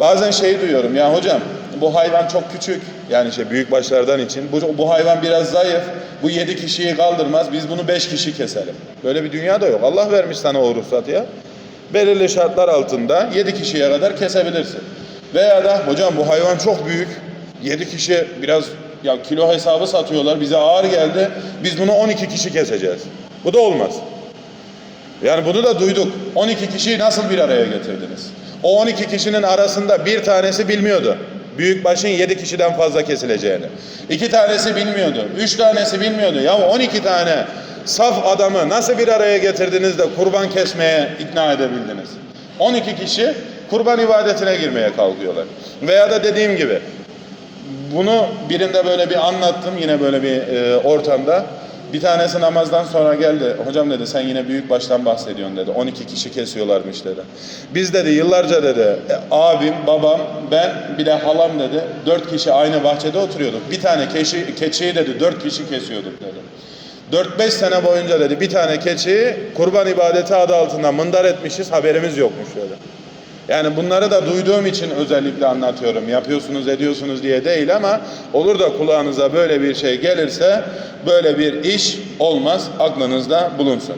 Bazen şey duyuyorum ya hocam bu hayvan çok küçük yani şey büyük başlardan için bu, bu hayvan biraz zayıf bu yedi kişiyi kaldırmaz biz bunu beş kişi keselim. Böyle bir dünya da yok Allah vermiş sana o ruhsatı ya. Belirli şartlar altında yedi kişiye kadar kesebilirsin. Veya da hocam bu hayvan çok büyük yedi kişi biraz ya kilo hesabı satıyorlar bize ağır geldi biz bunu 12 kişi keseceğiz. Bu da olmaz. Yani bunu da duyduk. 12 kişiyi nasıl bir araya getirdiniz? O 12 kişinin arasında bir tanesi bilmiyordu. Büyükbaşın 7 kişiden fazla kesileceğini. İki tanesi bilmiyordu. Üç tanesi bilmiyordu. Ya 12 tane saf adamı nasıl bir araya getirdiniz de kurban kesmeye ikna edebildiniz? 12 kişi kurban ibadetine girmeye kalkıyorlar. Veya da dediğim gibi bunu birinde böyle bir anlattım yine böyle bir e, ortamda. Bir tanesi namazdan sonra geldi. Hocam dedi sen yine büyük baştan bahsediyorsun dedi. 12 kişi kesiyorlarmış dedi. Biz dedi yıllarca dedi e, abim, babam, ben bir de halam dedi. Dört kişi aynı bahçede oturuyorduk. Bir tane keçi, keçiyi dedi dört kişi kesiyorduk dedi. 4-5 sene boyunca dedi bir tane keçiyi kurban ibadeti adı altında mındar etmişiz haberimiz yokmuş dedi. Yani bunları da duyduğum için özellikle anlatıyorum. Yapıyorsunuz, ediyorsunuz diye değil ama olur da kulağınıza böyle bir şey gelirse böyle bir iş olmaz, aklınızda bulunsun.